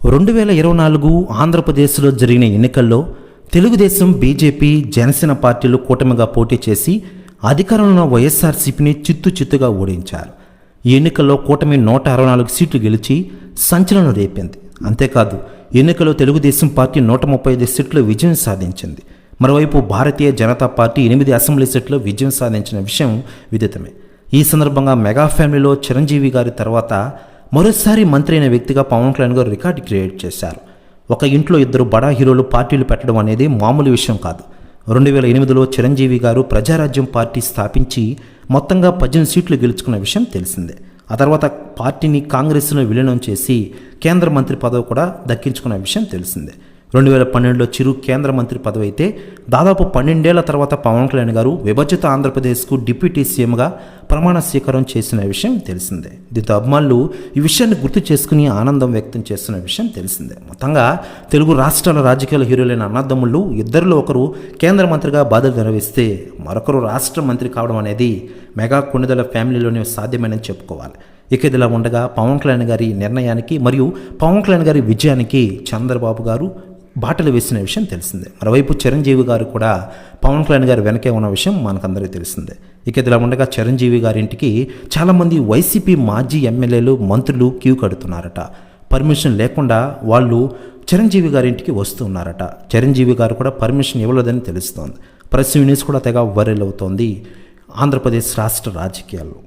రెండు వేల ఇరవై నాలుగు ఆంధ్రప్రదేశ్లో జరిగిన ఎన్నికల్లో తెలుగుదేశం బీజేపీ జనసేన పార్టీలు కూటమిగా పోటీ చేసి అధికారంలో ఉన్న వైఎస్ఆర్సీపీని చిత్తు చిత్తుగా ఓడించారు. ఈ ఎన్నికల్లో కూటమి నూట అరవై నాలుగు సీట్లు గెలిచి సంచలనం రేపింది. అంతేకాదు ఎన్నికల్లో తెలుగుదేశం పార్టీ నూట ముప్పై ఐదు సీట్లు విజయం సాధించింది. మరోవైపు భారతీయ జనతా పార్టీ ఎనిమిది అసెంబ్లీ సీట్లు విజయం సాధించిన విషయం విదితమే. ఈ సందర్భంగా మెగా ఫ్యామిలీలో చిరంజీవి గారి తర్వాత మరోసారి మంత్రి అయిన వ్యక్తిగా పవన్ కళ్యాణ్ గారు రికార్డు క్రియేట్ చేశారు. ఒక ఇంట్లో ఇద్దరు బడా హీరోలు పార్టీలు పెట్టడం అనేది మామూలు విషయం కాదు. రెండు వేల ఎనిమిదిలో చిరంజీవి గారు ప్రజారాజ్యం పార్టీ స్థాపించి మొత్తంగా పద్దెనిమిది సీట్లు గెలుచుకున్న విషయం తెలిసిందే. ఆ తర్వాత పార్టీని కాంగ్రెస్లో విలీనం చేసి కేంద్ర మంత్రి పదవి కూడా దక్కించుకున్న విషయం తెలిసిందే. రెండు వేల పన్నెండులో చిరు కేంద్ర మంత్రి పదవి అయితే దాదాపు పన్నెండేళ్ళ తర్వాత పవన్ కళ్యాణ్ గారు విభజిత ఆంధ్రప్రదేశ్కు డిప్యూటీ సీఎంగా ప్రమాణ స్వీకారం చేసిన విషయం తెలిసిందే. దీంతో అభిమానులు ఈ విషయాన్ని గుర్తు చేసుకుని ఆనందం వ్యక్తం చేస్తున్న విషయం తెలిసిందే. మొత్తంగా తెలుగు రాష్ట్రాల రాజకీయాల హీరోలైన అన్నదమ్ముళ్ళు ఇద్దరిలో ఒకరు కేంద్ర మంత్రిగా బాధలు నిర్వహిస్తే మరొకరు రాష్ట్ర మంత్రి కావడం అనేది మెగా కొణిదల ఫ్యామిలీలోనే సాధ్యమేనని చెప్పుకోవాలి. ఇక ఇదిలా ఉండగా పవన్ కళ్యాణ్ గారి నిర్ణయానికి మరియు పవన్ కళ్యాణ్ గారి విజయానికి చంద్రబాబు గారు బాటలు వేసిన విషయం తెలిసిందే. మరోవైపు చిరంజీవి గారు కూడా పవన్ కళ్యాణ్ గారు వెనకే ఉన్న విషయం మనకందరికీ తెలిసిందే. ఇక ఇదిలా ఉండగా చిరంజీవి గారింటికి చాలామంది వైసీపీ మాజీ ఎమ్మెల్యేలు మంత్రులు క్యూ కడుతున్నారట. పర్మిషన్ లేకుండా వాళ్ళు చిరంజీవి గారింటికి వస్తున్నారట చిరంజీవి గారు కూడా పర్మిషన్ ఇవ్వలేదని తెలుస్తోంది. ప్రెస్ యూనిస్ కూడా తెగ వైరల్ అవుతోంది ఆంధ్రప్రదేశ్ రాష్ట్ర రాజకీయాల్లో.